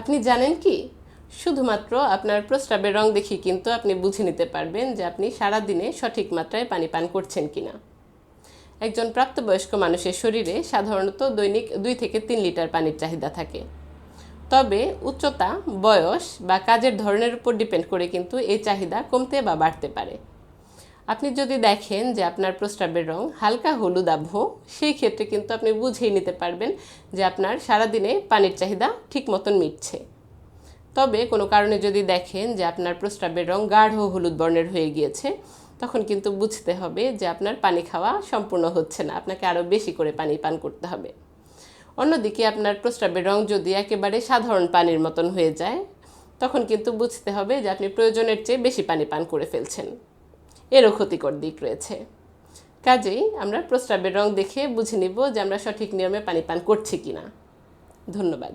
আপনি জানেন কি? শুধুমাত্র আপনার প্রস্রাবের রং দেখি কিন্তু আপনি বুঝে নিতে পারবেন যে আপনি সারা দিনে সঠিক মাত্রায় পানি পান করছেন কি না একজন প্রাপ্তবয়স্ক মানুষের শরীরে সাধারণত দৈনিক দুই থেকে তিন লিটার পানির চাহিদা থাকে। তবে উচ্চতা, বয়স বা কাজের ধরনের উপর ডিপেন্ড করে কিন্তু এই চাহিদা কমতে বা বাড়তে পারে। আপনি যদি দেখেন যে আপনার প্রস্রাবের রং হালকা হলুদ আভ্য সেই ক্ষেত্রে কিন্তু আপনি বুঝেই নিতে পারবেন যে আপনার সারাদিনে পানির চাহিদা ঠিক মতন মিটছে। তবে কোনো কারণে যদি দেখেন যে আপনার প্রস্রাবের রং গাঢ় হলুদ বর্ণের হয়ে গিয়েছে, তখন কিন্তু বুঝতে হবে যে আপনার পানি খাওয়া সম্পূর্ণ হচ্ছে না, আপনাকে আরও বেশি করে পানি পান করতে হবে। অন্যদিকে আপনার প্রস্রাবের রং যদি একেবারে সাধারণ পানির মতন হয়ে যায়, তখন কিন্তু বুঝতে হবে যে আপনি প্রয়োজনের চেয়ে বেশি পানি পান করে ফেলছেন। এরও ক্ষতিকর দিক রয়েছে। কাজেই আমরা প্রস্রাবের রং দেখে বুঝে নিব যে আমরা সঠিক নিয়মে পানি পান করছি কিনা। ধন্যবাদ।